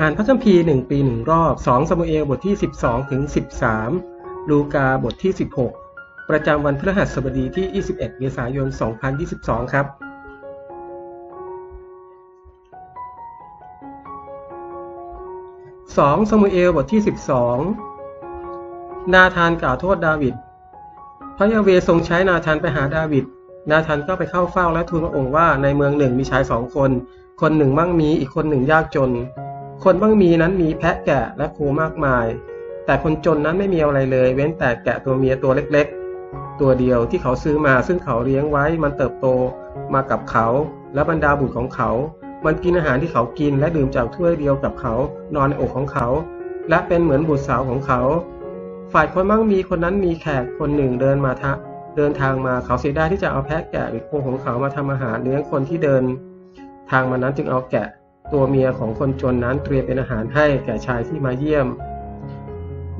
อ่านพระคัมภีร์หนึ่งปีหนึ่งรอบ2สมุเอลบทที่12ถึง13ลูกาบทที่16ประจำวันพฤหัสบดีที่21เมษายน2022ครับ2สมุเอลบทที่12นาธานกล่าวโทษดาวิด พระยาเวทรงใช้นาธานไปหาดาวิด นาธานก็ไปเข้าเฝ้าและทูลพระองค์ว่าในเมืองหนึ่งมีชายสองคน คนหนึ่งมั่งมีอีกคนหนึ่งยากจน คนมั่งมีนั้นมีแพะแกะและโคมากมาย แต่คนจนนั้นไม่มีอะไรเลย เว้นแต่แกะตัวเมียตัวเล็กๆ ตัวเดียวที่เขาซื้อมาซึ่งเขาเลี้ยงไว้มันเติบโตมากับเขา และบรรดาบุตรของเขา มันกินอาหารที่เขากินและดื่มจากถ้วยเดียวกับเขา นอนในอกของเขา และเป็นเหมือนบุตรสาวของเขา ฝ่ายคนมั่งมีคนนั้นมีแขกคนหนึ่งเดินมาทะเดินทางมาเขาเสียดายที่จะเอาแพะแกะหรือโคของเขามาทำอาหารเลี้ยงคนที่เดิน ทางมานั้นจึงเอาแกะ ตัวเมียของคนจนนั้นเตรียมเป็นอาหารให้แก่ชายที่มาเยี่ยม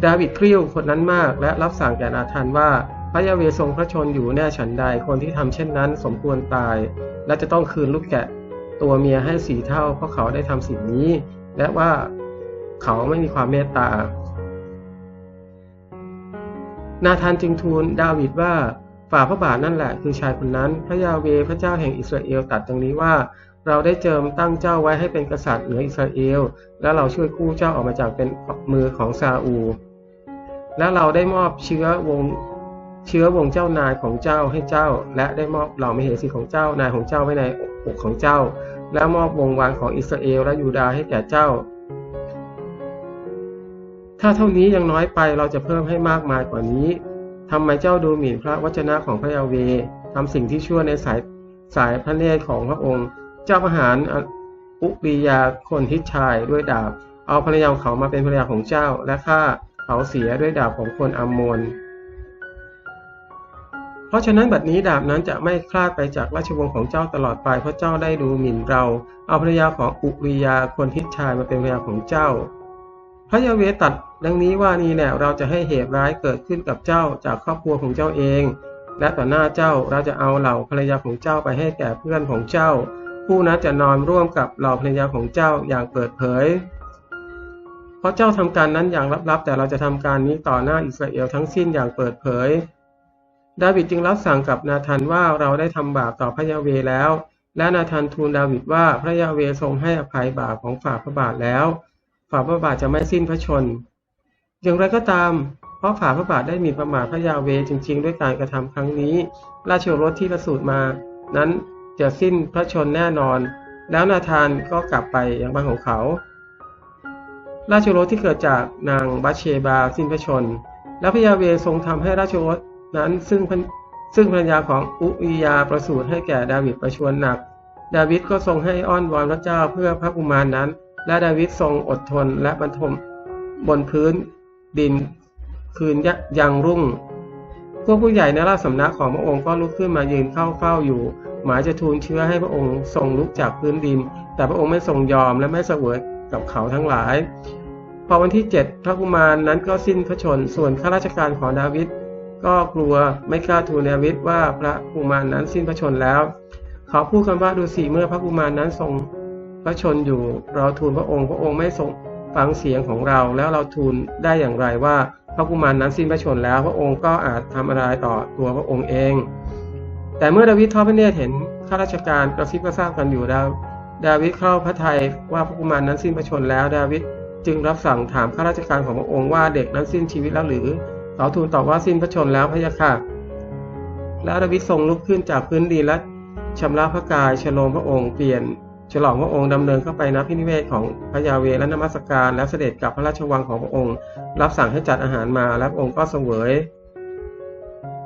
ดาวิดเครียวคนนั้นมากและรับสั่งแก่นาธานว่าพระยาเวทรงพระชนอยู่แน่ฉันใดคนที่ทำเช่นนั้น สมควรตาย และจะต้องคืนลูกแกะ ตัวเมียให้สีเท่า เพราะเขาได้ทำสิ่งนี้ และว่าเขาไม่มีความเมตตา นาธานจึงทูลดาวิดว่าฝ่าพระบาทนั่นแหละคือชายคนนั้น พระยาเวพระเจ้าแห่งอิสราเอลตัดตรงนี้ว่า เราได้เจิมตั้งเจ้าไว้ให้เป็นกษัตริย์เหนืออิสราเอล และเราช่วยกู้เจ้าออกมาจากเป็นมือของซาอู และเราได้มอบเชื้อวงเชื้อวงเจ้านายของเจ้าให้เจ้า และได้มอบเหล่ามเหสีของเจ้านายของเจ้าไว้ในอกของเจ้า และมอบวงวานของอิสราเอลและยูดาห์ให้แก่เจ้า ถ้าเท่านี้ยังน้อยไปเราจะเพิ่มให้มากมายกว่านี้ทำไมเจ้าดูหมิ่นพระวจนะของพระยาเวทำสิ่งที่ชั่วในสายสายพระเนตรของพระองค์ เจ้าประหารอุปริยาคนทิชายด้วยดาบ เอาภรรยาของเขามาเป็นภรรยาของเจ้า และฆ่าเขาเสียด้วยดาบของคนอัมโมนเพราะฉะนั้นบัดนี้ดาบนั้นจะไม่คลาดไปจากราชวงศ์ของเจ้าตลอดไป เพราะเจ้าได้ดูหมิ่นเรา เอาภรรยาของอุริยาคนทิชายมาเป็นภรรยาของเจ้า พระยาเวตัดดังนี้ว่านี่แหละเราจะให้เหตุร้ายเกิดขึ้นกับเจ้าจากครอบครัวของเจ้าเอง และต่อหน้าเจ้าเราจะเอาเหล่าภรรยาของเจ้าไปให้แก่เพื่อนของเจ้า ผู้นั้นจะนอนร่วมกับเหล่าภรรยาของเจ้าอย่างเปิดเผย เพราะเจ้าทำการนั้นอย่างลับๆ แต่เราจะทำการนี้ต่อหน้าอิสราเอลทั้งสิ้นอย่างเปิดเผย ดาวิดจึงรับสั่งกับนาธานว่าเราได้ทำบาปต่อพระยาเวแล้ว และนาธานทูลดาวิดว่าพระยาเวทรงให้อภัยบาปของฝ่าพระบาทแล้ว ฝ่าพระบาทจะไม่สิ้นพระชน อย่างไรก็ตามเพราะฝ่าพระบาทได้มีประมาทพระยาเวจริง ๆ ด้วยการกระทำครั้งนี้ ราชโอรสที่ประสูติมา นั้น จะสิ้นพระชนแน่นอน แล้วนาธานก็กลับไปยังบ้านของเขา ราชโรสที่เกิดจากนางบัชเชบาสิ้นพระชน แล้วพระยาเวทรงทำให้ราชโรสนั้นซึ่งซึ่งภรรยาของอุอิยาประสูติให้แก่ดาวิดประชวรหนัก ดาวิดก็ทรงให้อ้อนวอนพระเจ้าเพื่อพระกุมารนนั้น และดาวิดทรงอดทนและบรรทมบนพื้นดินคืนยังรุ่ง พวกผู้ใหญ่ในราชสำนักของพระองค์ก็ลุกขึ้นมายืนเข้าเฝ้าอยู่ หมายจะทูลเชื้อให้พระองค์ทรงลุกจากพื้นดิน แต่พระองค์ไม่ทรงยอมและไม่เสวยกับเขาทั้งหลาย พอวันที่ 7 พระกุมารนั้นก็สิ้นพระชน ส่วนข้าราชการของดาวิดก็กลัวไม่กล้าทูลดาวิดว่าพระกุมารนั้นสิ้นพระชนแล้ว เขาพูดกันว่าดูสิเมื่อพระกุมารนั้นทรงพระชนอยู่ เราทูลพระองค์พระองค์ไม่ทรงฟังเสียงของเราแล้วเราทูลได้อย่างไรว่าพระกุมารนั้นสิ้นพระชนแล้ว พระองค์ก็อาจทำอะไรต่อตัวพระองค์เอง แต่เมื่อดาวิดทอดพระเนตรเห็นข้าราชการกระซิบกระซาบกันอยู่ดาดาวิดเข้าพระทัยว่าพระกุมารนั้นสิ้นพระชนแล้วดาวิดจึงรับสั่งถามข้าราชการของพระองค์ว่าเด็กนั้นสิ้นชีวิตแล้วหรือเขาทูลตอบว่าสิ้นพระชนแล้วพระยาค่ะ แล้วดาวิดทรงลุกขึ้นจากพื้นดินและชำระพระกายฉลองพระองค์เปลี่ยนฉลองพระองค์ดำเนินเข้าไปณพินิเวศของพระยาเวและนมัสการและเสด็จกลับพระราชวังของพระองค์ รับสั่งให้จัดอาหารมาและพระองค์ก็เสวย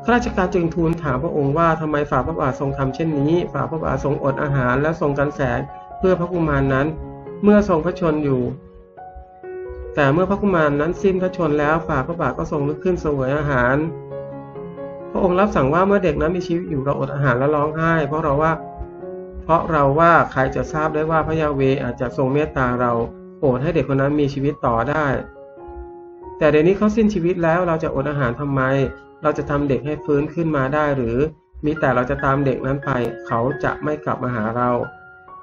ข้าราชการจึงทูลถามพระองค์ว่าทำไมฝ่าพระบาททรงทำเช่นนี้ ฝ่าพระบาททรงอดอาหารและทรงกันแสงเพื่อพระกุมารนั้น เมื่อทรงพระชนอยู่ แต่เมื่อพระกุมารนั้นสิ้นพระชนแล้ว ฝ่าพระบาทก็ทรงลุกขึ้นเสวยอาหาร พระองค์รับสั่งว่าเมื่อเด็กนั้นมีชีวิตอยู่เราอดอาหารและร้องไห้ เพราะเราว่า เพราะเราว่าใครจะทราบได้ว่าพระยาเวอาจจะทรงเมตตาเราโปรดให้เด็กคนนั้นมีชีวิตต่อได้ แต่เดี๋ยวนี้เขาสิ้นชีวิตแล้วเราจะอดอาหารทำไม เราจะทำเด็กให้ฟื้นขึ้นมาได้หรือ มีแต่เราจะตามเด็กนั้นไป เขาจะไม่กลับมาหาเรา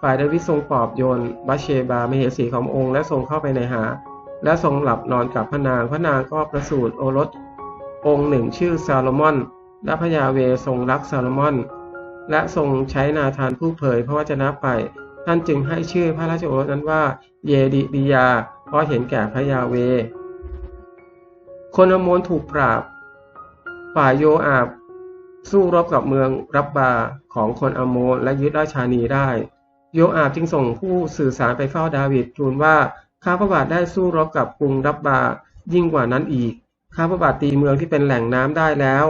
ฝ่ายดาวิดทรงปลอบโยนบัชเชบามเหสีขององค์ และทรงเข้าไปในหา และทรงหลับนอนกับพระนาง พระนางก็ประสูติโอรส องค์หนึ่งชื่อซาโลมอน และพระยาเวทรงรักซาโลมอน และทรงใช้นาธานผู้เผยพระวจนะไป ท่านจึงให้ชื่อพระราชโอรสนั้นว่า เยดิดิยา เพราะเห็นแก่พระยาเวคนอโมนถูกปราบ ฝ่ายโยอาบสู้รบกับเมืองรับบาของคนอโมนและยึดราชานีได้ โยอาบจึงส่งผู้สื่อสารไปเฝ้าดาวิดทูลว่าข้าพระบาทได้สู้รบกับกรุงรับบายิ่งกว่านั้นอีก ข้าพระบาทตีเมืองที่เป็นแหล่งน้ำได้แล้ว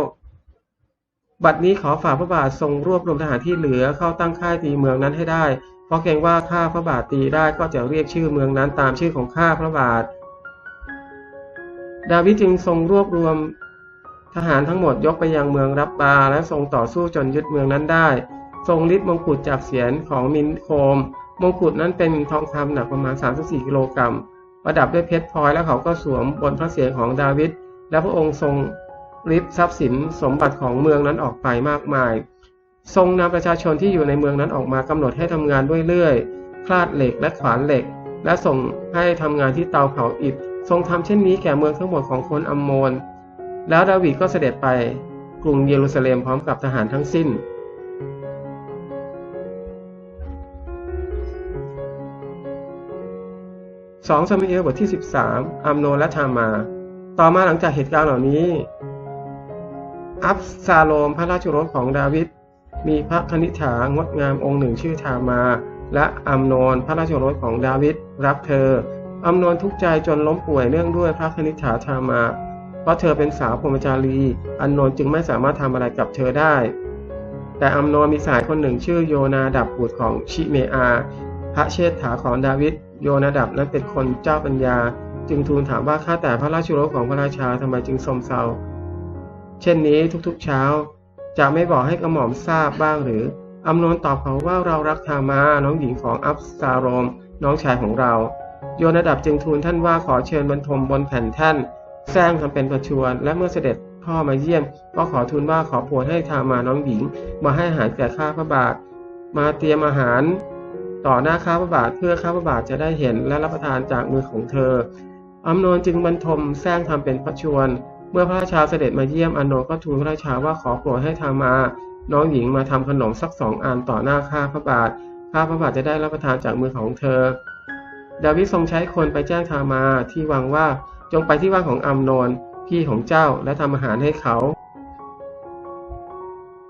บัดนี้ขอฝ่าพระบาททรงรวบรวมทหารที่เหลือเข้าตั้งค่ายตีเมืองนั้นให้ได้ เพราะเกรงว่าข้าพระบาทตีได้ก็จะเรียกชื่อเมืองนั้นตามชื่อของข้าพระบาท ดาวิดจึงทรงรวบรวม ทหารทั้งหมดยกไปยังเมืองรับบาและทรงต่อสู้จนยึดเมืองนั้นได้ ทรงลิดมงกุฎจากเสียนของมินโคม มงกุฎนั้นเป็นทองคำหนักประมาณ 34 กิโลกรัม ประดับด้วยเพชรพลอยแล้วเขาก็สวมบนพระเศียรของดาวิด และพระองค์ทรงริบทรัพย์สินสมบัติของเมืองนั้นออกไปมากมาย ทรงนำประชาชนที่อยู่ในเมืองนั้นออกมากำหนดให้ทำงานด้วยเลื่อย คลาดเหล็กและขวานเหล็ก และส่งให้ทำงานที่เตาเผาอิฐ ทรงทำเช่นนี้แก่เมืองทั้งหมดของคนอัมโมน แล้วดาวิดก็เสด็จไปกรุงเยรูซาเล็มพร้อมกับทหารทั้งสิ้นสองซามูเอลบทที่ 13 อัมโนและทามา ต่อมาหลังจากเหตุการณ์เหล่านี้ อับซาโลมพระราชโอรสของดาวิดมีพระคณิฐางดงามองค์หนึ่งชื่อทามา และอัมโนนพระราชโอรสของดาวิดรักเธออัมโนนทุกข์ใจจนล้มป่วยเนื่องด้วยพระคณิฐาทามา ราะเธอเป็นสาวพรหมจารีอัมโนนจึงไม่สามารถทำอะไรกับเธอได้ แต่อัมโนนมีสายคนหนึ่งชื่อโยนาดับบุตรของชิเมอา พระเชษฐาของดาวิดโยนาดับนั้นเป็นคนเจ้าปัญญา จึงทูลถามว่าข้าแต่พระราชโอรสของพระราชาทำไมจึงทรงเศร้าเช่นนี้ทุกๆเช้า จะไม่บอกให้กระหม่อมทราบบ้างหรืออัมโนนตอบเขาว่าเรารักทามาน้องหญิงของอับซาโรมน้องชายของเรา โยนาดับจึงทูลท่านว่าขอเชิญบรรทมบนแผ่นแท่น แซงทำเป็นประชวรและเมื่อเสด็จพ่อมาเยี่ยม ก็ขอทูลว่าขอโปรดให้ทามาน้องหญิง มาให้อาหารแก่ข้าพระบาท มาเตรียมอาหาร ต่อหน้าข้าพระบาทเพื่อข้าพระบาทจะได้เห็นและรับประทานจากมือของเธออัมโนนจึงบรรทมแซงทำเป็นพระชวรเมื่อพระราชาเสด็จมาเยี่ยมอันโนนก็ทูลพระราชาว่าขอโปรดให้ทามา น้องหญิงมาทำขนมสักสองอันต่อหน้าข้าพระบาท ข้าพระบาทจะได้รับประทานจากมือของเธอ ดาวิดทรงใช้คนไปแจ้งทามาที่วังว่า จงไปที่วังของอัมโนนพี่ของเจ้าและทำอาหารให้เขา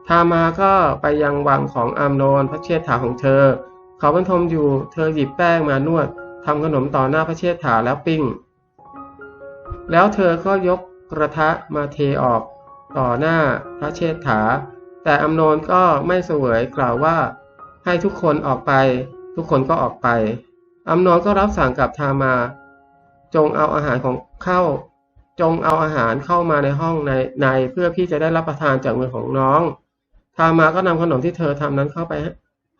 ทามาก็ไปยังวังของอัมโนนพระเชษฐาของเธอ เขาบรรทมอยู่เธอหยิบแป้งมานวดทำขนมต่อหน้าพระเชษฐาแล้วปิ้ง แล้วเธอก็ยกกระทะมาเทออกต่อหน้าพระเชษฐา แต่อัมโนนก็ไม่เสวยกล่าวว่า ให้ทุกคนออกไป ทุกคนก็ออกไปอัมโนนก็รับสั่งกับทามา จงเอาอาหารของเข้า จงเอาอาหารเข้ามาในห้องในในเพื่อพี่จะได้รับประทานจากมือของน้องทามาก็นำขนมที่เธอทำนั้นเข้าไป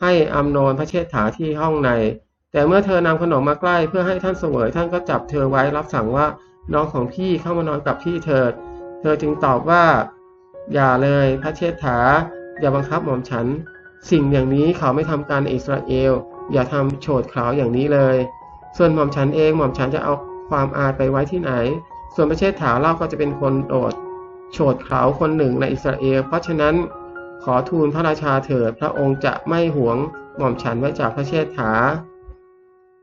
ให้อัมโนนพระเชษฐาที่ห้องใน แต่เมื่อเธอนำขนมมาใกล้เพื่อให้ท่านเสวยท่านก็จับเธอไว้รับสั่งว่าน้องของพี่เข้ามานอนกับพี่เถิด เธอจึงตอบว่า อย่าเลยพระเชษฐา อย่าบังคับหม่อมฉัน สิ่งอย่างนี้เขาไม่ทำการอิสราเอล อย่าทำโฉดขาวอย่างนี้เลย ส่วนหม่อมฉันเองหม่อมฉันจะเอา ความอายไปไว้ที่ไหน ส่วนพระเชษฐาเล่าก็จะเป็นคนโดด โฉดเขาคนหนึ่งในอิสราเอล เพราะฉะนั้นขอทูลพระราชาเถิดพระองค์จะไม่หวงหม่อมฉันไว้จากพระเชษฐา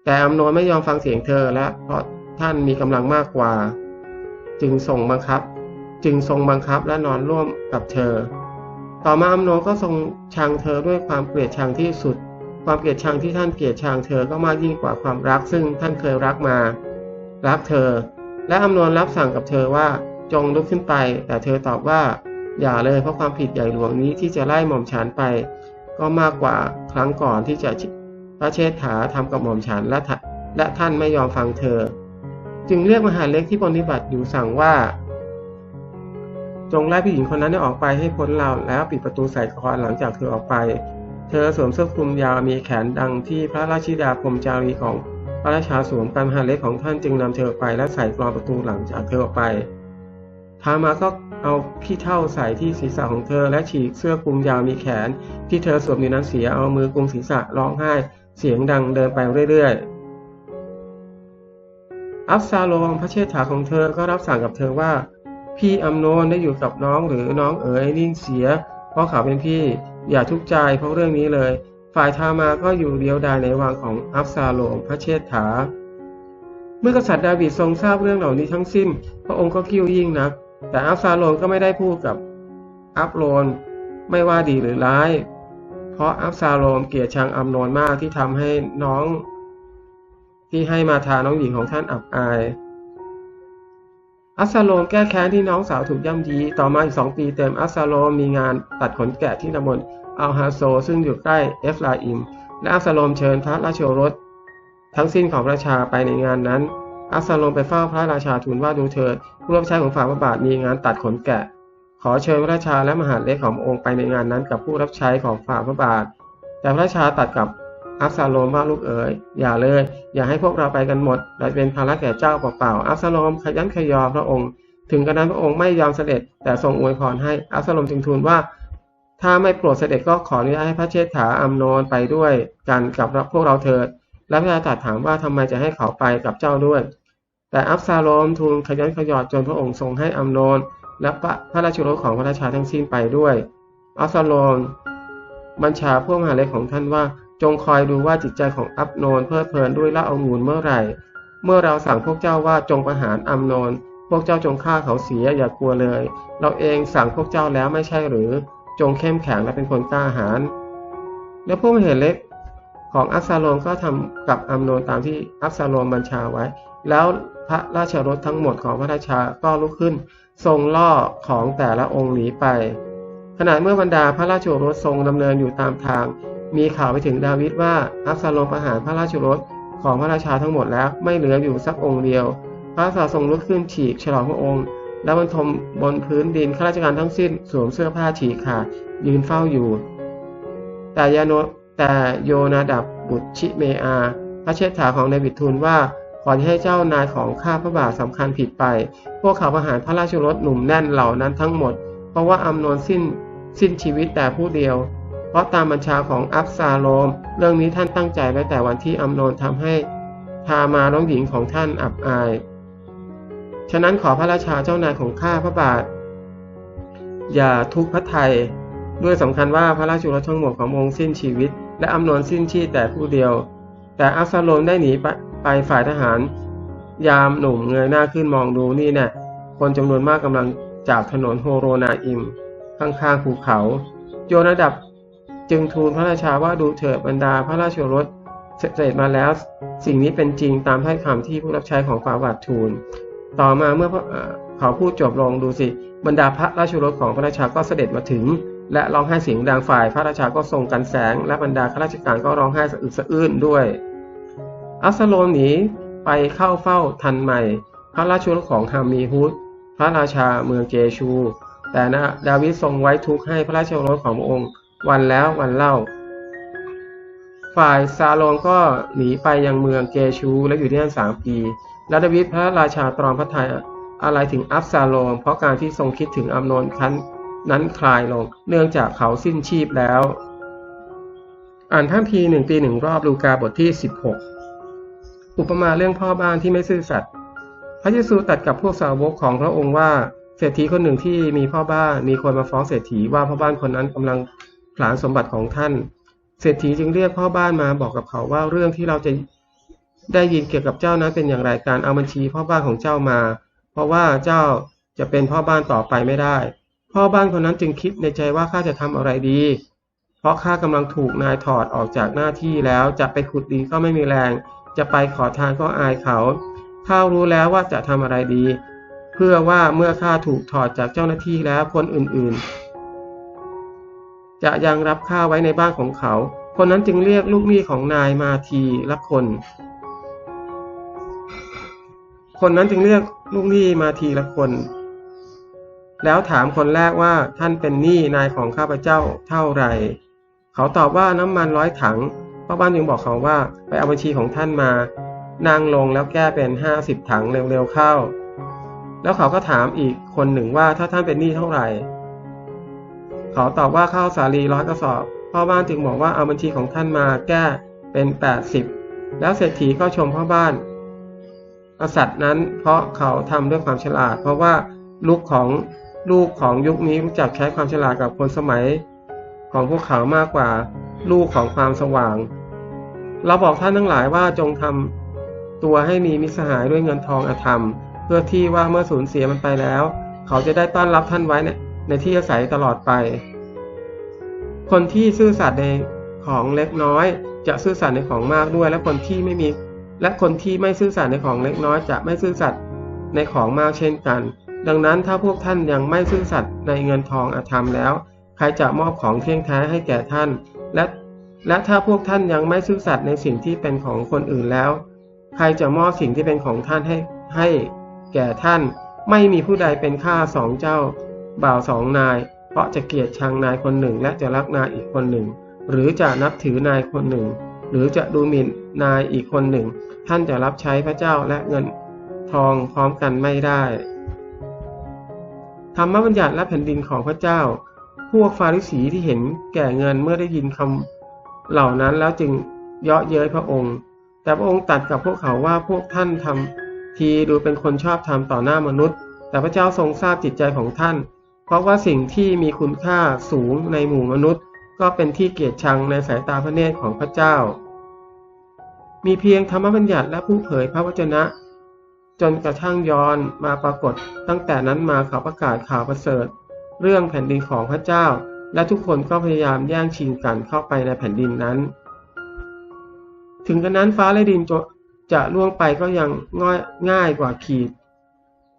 แต่อัมโนนไม่ยอมฟังเสียงเธอและเพราะท่านมีกำลังมากกว่า จึงส่งบังคับ จึงทรงบังคับและนอนร่วมกับเธอ ต่อมาอัมโนนก็ทรงชังเธอด้วยความเกลียดชังที่สุด ความเกลียดชังที่ท่านเกลียดชังเธอก็มากยิ่งกว่าความรักซึ่งท่านเคยรักมา รักเธอ และอัมโนนรับสั่งกับเธอว่าจงลุกขึ้นไป แต่เธอตอบว่า อย่าเลยเพราะความผิดใหญ่หลวงนี้ที่จะไล่หม่อมฉันไป ก็มากกว่าครั้งก่อนที่จะพระเชษฐาทำกับหม่อมฉันและและท่านไม่ยอมฟังเธอ จึงเรียกมหาเล็กที่ปฏิบัติอยู่สั่งว่า จงไล่ผู้หญิงคนนั้นออกไปให้พ้นเราแล้วปิดประตูใส่คอหลังจากเธอออกไป เธอสวมเสื้อคลุมยาวมีแขนดังที่พระราชิดาพรมจารีของ พระราชาสวมการมหาเล็กของท่านจึงนำเธอไปและใส่กรอนประตูหลังจากเธอออกไปทามาก็เอาขี้เท่าใส่ที่ศีรษะของเธอและฉีกเสื้อคลุมยาวมีแขน ที่เธอสวมอยู่นั้นเสียเอามือกุมศีรษะร้องไห้ เสียงดังเดินไปเรื่อยๆ อับซาโลมพระเชษฐาของเธอก็รับสั่งกับเธอว่า พี่อัมโนนได้อยู่กับน้องหรือน้องเอ๋ยนิ่งเสีย เพราะเขาเป็นพี่อย่าทุกข์ใจเพราะเรื่องนี้เลย ฝ่ายทามาก็อยู่เดียวดายในวังของอับซาโลมพระเชษฐา เมื่อกษัตริย์ดาวิดทรงทราบเรื่องเหล่านี้ทั้งสิ้น พระองค์ก็คิ้วยิ่งนัก แต่อับซาโลมก็ไม่ได้พูดกับอับโลนไม่ว่าดีหรือร้าย เพราะอับซาโลมเกลียดชังอัมโนนมากที่ทำให้น้อง ที่ให้มาทาน้องหญิงของท่านอับอาย อับซาโลมแก้แค้นที่น้องสาวถูกย่ำยี ต่อมาอีกสองปีเต็มอับซาโลมมีงานตัดขนแกะที่ตำบล อัลฮาโซซึ่งอยู่ใกล้เอฟราอิม และอับซาโลมเชิญพระราชโอรส ทั้งสิ้นของพระราชาไปในงานนั้น อับซาโลมไปเฝ้าพระราชาทูลว่าดูเถิดผู้รับใช้ของฝ่าพระบาทมีงานตัดขนแกะ ขอเชิญพระราชาและมหาเล็กขององค์ไปในงานนั้นกับผู้รับใช้ของฝ่าพระบาท แต่พระราชาตัดกับอับซาโลมว่าลูกเอ๋ยอย่าเลย อย่าให้พวกเราไปกันหมดเราเป็นภาระแก่เจ้าเปล่าๆอับซาโลมขยันขยอพระองค์ ถึงกระนั้นพระองค์ไม่ยอมเสด็จแต่ทรงอวยพรให้อับซาโลมจึงทูลว่า ถ้าไม่โปรดเสด็จก็ขออนุญาตให้พระเชษฐาอัมโนนไปด้วยกันกับพวกเราเถิด และพระราชาถามว่าทำไมจะให้เขาไปกับเจ้าด้วย แต่อับซาโลมทูลขยันขยอจนพระองค์ทรงให้อัมโนนและพระราชโรสของพระราชาทั้งสิ้นไปด้วยอับซาโลมบัญชาพวกมหาเล็กของท่านว่าจงคอยดูว่าจิตใจของอับโนนเพลิดเพลินด้วยละองุ่นเมื่อไหร่ เมื่อเราสั่งพวกเจ้าว่าจงประหารอัมโนนพวกเจ้าจงฆ่าเขาเสียอย่ากลัวเลย เราเองสั่งพวกเจ้าแล้วไม่ใช่หรือ จงเข้มแข็งและเป็นคนกล้าหาญและพวกมหาเล็กของอับซาโลมก็ทำกับอัมโนนตามที่อับซาโลมบัญชาไว้ แล้วพระราชรถทั้งหมดของพระราชาก็ลุกขึ้น ทรงล่อของแต่ละองค์หนีไป ขณะเมื่อบรรดาพระราชรสทรงดำเนินอยู่ตามทาง มีข่าวไปถึงดาวิดว่าอับซาโลมประหารพระราชรสของพระราชาทั้งหมดแล้วไม่เหลืออยู่สักองค์เดียว พระราชาทรงลุกขึ้นฉีกฉลองพระองค์ และบรรทมบนพื้นดินข้าราชการทั้งสิ้นสวมเสื้อผ้าฉีกขาดยืนเฝ้าอยู่ แต่ยาโนแต่โยนาดับบุตรชิเมอา พระเชษฐาของดาวิดทูลว่าขอให้เจ้านายของข้าพระบาทสำคัญผิดไป พวกเขาประหารพระราชรถหนุ่มแน่นเหล่านั้นทั้งหมด เพราะว่าอัมนวนสิ้นสิ้นชีวิตแต่ผู้เดียว เพราะตามบัญชาของอับซาโลม เรื่องนี้ท่านตั้งใจไว้แต่วันที่อัมโนนทำให้พามาน้องหญิงของท่านอับอาย ฉะนั้นขอพระราชาเจ้านายของข้าพระบาท อย่าทุกข์พระไทย ด้วยสำคัญว่าพระราชรถทั้งหมดขององค์สิ้นชีวิต และอัมโนนสิ้นชีพแต่ผู้เดียว แต่อับซาโลมได้หนีไปไปฝ่ายทหาร ยามหนุ่มเงยหน้าขึ้นมองดูนี่แน่คนจำนวนมากกำลังจากถนนโฮโรนาอิม ข้างๆภูเขา โยนาดับจึงทูลพระราชาว่าดูเถิดบรรดาพระราชโอรสเสด็จมาแล้ว สิ่งนี้เป็นจริงตามถ้อยคำที่ผู้รับใช้ของฝ่าบาททูล ต่อมาเมื่อเขาพูดจบลงดูสิ บรรดาพระราชรสของพระราชาก็เสด็จมาถึง และร้องไห้เสียงดังฝ่ายพระราชาก็ทรงกันแสง และบรรดาข้าราชการก็ร้องไห้สะอึกสะอื้นด้วย อัสโลมหนีไปเข้าเฝ้าทันใหม่ พระราชรสของฮามีฮุดพระราชาเมืองเกชู แต่นะดาวิดทรงไว้ทุกข์ให้พระราชรสของพระองค์ วันแล้ววันเล่า ฝ่ายซาโลมก็หนีไปยังเมืองเกชูและอยู่ที่นั่นสามปี และดวิดพระราชาตรอมพระทัยอะไรถึงอับซาโลม เพราะการที่ทรงคิดถึงอัมโนนคันนั้นคลายลง เนื่องจากเขาสิ้นชีพแล้ว อ่านท่านพีหนึ่งปีหนึ่งรอบลูกาบทที่ 16 อุปมาเรื่องพ่อบ้านที่ไม่ซื่อสัตย์พระเยซูตัดกับพวกสาวกของพระองค์ว่าเศรษฐีคนหนึ่งที่มีพ่อบ้านมีคนมาฟ้องเศรษฐีว่าพ่อบ้านคนนั้นกำลังผลาญสมบัติของท่าน เศรษฐีจึงเรียกพ่อบ้านมาบอกกับเขาว่าเรื่องที่เราจะ ได้ยินเกี่ยวกับเจ้านั้นเป็นอย่างไรการเอาบัญชีพ่อบ้านของเจ้ามา เพราะว่าเจ้าจะเป็นพ่อบ้านต่อไปไม่ได้ พ่อบ้านคนนั้นจึงคิดในใจว่าข้าจะทำอะไรดี เพราะข้ากำลังถูกนายถอดออกจากหน้าที่แล้วจะไปขุดดินก็ไม่มีแรง จะไปขอทานก็อายเขาข้ารู้แล้วว่าจะทำอะไรดี เพื่อว่าเมื่อข้าถูกถอดจากเจ้าหน้าที่แล้วคนอื่นๆ จะยังรับข้าไว้ในบ้านของเขา คนนั้นจึงเรียกลูกหนี้ของนายมาทีละคน คนนั้นจึงเรียกลูกหนี้มาทีละคน แล้วถามคนแรกว่าท่านเป็นหนี้นายของข้าพเจ้าเท่าไหร่ เขาตอบว่าน้ำมันร้อยถังพ่อบ้านจึงบอกเขาว่าไปเอาบัญชีของท่านมา นั่งลงแล้วแก้เป็นห้าสิบถังเร็วๆเข้า แล้วเขาก็ถามอีกคนหนึ่งว่าถ้าท่านเป็นหนี้เท่าไหร่ เขาตอบว่าข้าวสาลีร้อยกระสอบ พ่อบ้านจึงบอกว่าเอาบัญชีของท่านมาแก้เป็น80แล้วเศรษฐีก็ชมพ่อบ้าน ษัตริย์นั้น เพราะเขาทำด้วยความฉลาด เพราะว่าลูกของลูกของยุคนี้รู้จักใช้ความฉลาดกับคนสมัย ของพวกเขามากกว่าลูกของความสว่าง เราบอกท่านทั้งหลายว่าจงทำตัวให้มีมิสหายด้วยเงินทองอธรรม เพื่อที่ว่าเมื่อสูญเสียมันไปแล้ว เขาจะได้ต้อนรับท่านไว้ในในที่อาศัยตลอดไป คนที่ซื่อสัตย์ในของเล็กน้อย จะซื่อสัตย์ในของมากด้วย และคนที่ไม่มี และคนที่ไม่ซื่อสัตย์ในของเล็กน้อยจะไม่ซื่อสัตย์ในของมากเช่นกัน ดังนั้นถ้าพวกท่านยังไม่ซื่อสัตย์ในเงินทองอธรรมแล้ว ใครจะมอบของเที่ยงแท้ให้แก่ท่าน และและถ้าพวกท่านยังไม่ซื่อสัตย์ในสิ่งที่เป็นของคนอื่นแล้ว ใครจะมอบสิ่งที่เป็นของท่านให้ให้แก่ท่าน ไม่มีผู้ใดเป็นข้าสองเจ้า บ่าวสองนาย เพราะจะเกลียดชังนายคนหนึ่ง และจะรักนายอีกคนหนึ่ง หรือจะนับถือนายคนหนึ่ง หรือจะดูหมิ่นนายอีกคนหนึ่ง ท่านจะรับใช้พระเจ้าและเงินทองพร้อมกันไม่ได้ ธรรมบัญญัติและแผ่นดินของพระเจ้า พวกฟาริสีที่เห็นแก่เงินเมื่อได้ยินคำเหล่านั้นแล้วจึงเยาะเย้ยพระองค์ แต่พระองค์ตัดกับพวกเขาว่าพวกท่านทำทีดูเป็นคนชอบธรรมต่อหน้ามนุษย์ แต่พระเจ้าทรงทราบจิตใจของท่าน เพราะว่าสิ่งที่มีคุณค่าสูงในหมู่มนุษย์ ก็เป็นที่เกียรติชังในสายตาพระเนตรของพระเจ้า มีเพียงธรรมบัญญัติและผู้เผยพระวจนะ จนกระทั่งย้อนมาปรากฏ ตั้งแต่นั้นมาเขาประกาศข่าวประเสริฐ เรื่องแผ่นดินของพระเจ้า และทุกคนก็พยายามแย่งชิงกันเข้าไปในแผ่นดินนั้น ถึงกระนั้นฟ้าและดินจะล่วงไปก็ยังง่ายง่ายกว่าขีด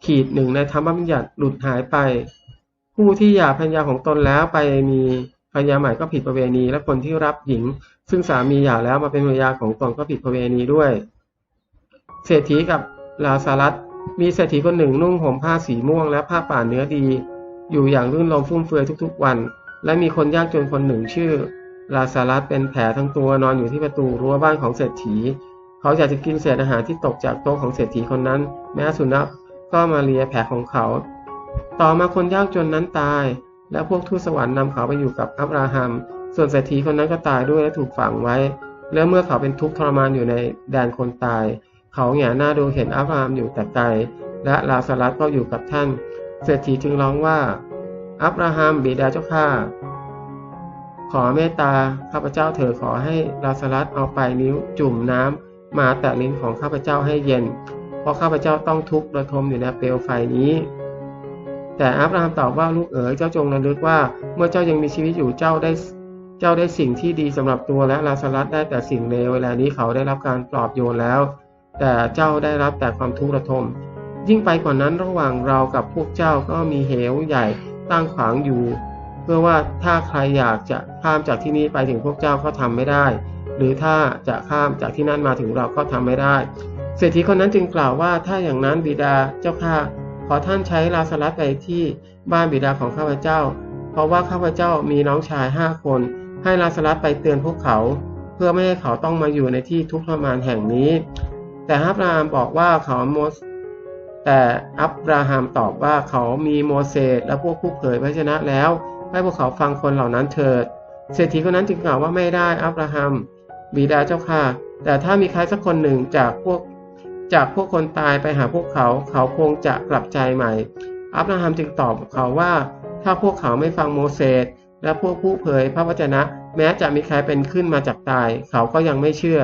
ขีดหนึ่งในธรรมบัญญัติหลุดหายไป ผู้ที่หย่าพัญญาของตนแล้วไปมี พัญญาใหม่ก็ผิดประเวณี และคนที่รับหญิง ซึ่งสามีหย่าแล้วมาเป็นภรรยาของตนก็ผิดประเวณีด้วย เศรษฐีกับลาซารัสมีเศรษฐีคนหนึ่งนุ่งห่มผ้าสีม่วงและผ้าป่าเนื้อดี อยู่อย่างรื่นรมฟุ่มเฟือยทุกๆวัน และมีคนยากจนคนหนึ่งชื่อ ลาซารัสเป็นแผลทั้งตัวนอนอยู่ที่ประตูรั้วบ้านของเศรษฐี เขาอยากจะกินเศษอาหารที่ตกจากโต๊ะของเศรษฐีคนนั้น แม้สุนัขก็มาเลียแผลของเขา ต่อมาคนยากจนนั้นตาย และพวกทูตสวรรค์นำเขาไปอยู่กับอับราฮัม ส่วนเศรษฐีคนนั้นก็ตายด้วยและถูกฝังไว้ และเมื่อเขาเป็นทุกข์ทรมานอยู่ในแดนคนตาย เขาแงหน้าดูเห็นอับราฮัมอยู่แต่ไกล และลาสลัสก็อยู่กับท่าน เศรษฐีจึงร้องว่า อับราฮัมบิดาเจ้าข้า ขอเมตตาข้าพเจ้าเถิดขอให้ลาสลัสเอาไปนิ้วจุ่มน้ำมาแต่ลิ้นของข้าพเจ้าให้เย็น เพราะข้าพเจ้าต้องทุกข์ระทมอยู่ในเปลวไฟนี้ แต่อับราฮัมตอบว่าลูกเอ๋ยเจ้าจงระลึกว่า เมื่อเจ้ายังมีชีวิตอยู่เจ้าได้เจ้าได้สิ่งที่ดีสำหรับตัวและลาสลัสได้แต่สิ่งเลวเวลานี้เขาได้รับการปลอบโยนแล้ว แต่เจ้าได้รับแต่ความทุกข์ระทม ยิ่งไปกว่านั้นระหว่างเรากับพวกเจ้าก็มีเหวใหญ่ตั้งขวางอยู่ เพื่อว่าถ้าใครอยากจะข้ามจากที่นี้ไปถึงพวกเจ้าก็ทำไม่ได้ หรือถ้าจะข้ามจากที่นั่นมาถึงเราก็ทำไม่ได้เศรษฐีคนนั้นจึงกล่าวว่าถ้าอย่างนั้นบิดาเจ้าข้า ขอท่านใช้ลาสลัดไปที่บ้านบิดาของข้าพเจ้า เพราะว่าข้าพเจ้ามีน้องชายห้าคน ให้ลาสลัดไปเตือนพวกเขา เพื่อไม่ให้เขาต้องมาอยู่ในที่ทุกข์ทรมานแห่งนี้ แต่อับราฮัมบอกว่าเขาโมส แต่อับราฮัมตอบว่าเขามีโมเสสและพวกผู้เผยพระชนะแล้ว ให้พวกเขาฟังคนเหล่านั้นเถิด เศรษฐีคนนั้นจึงกล่าวว่าไม่ได้อับราฮัมบิดาเจ้าค่ะ แต่ถ้ามีใครสักคนหนึ่งจากพวก จากพวกคนตายไปหาพวกเขา เขาคงจะกลับใจใหม่ อับราฮัมจึงตอบเขาว่า ถ้าพวกเขาไม่ฟังโมเสสและพวกผู้เผยพระวจนะ แม้จะมีใครเป็นขึ้นมาจากตาย เขาก็ยังไม่เชื่อ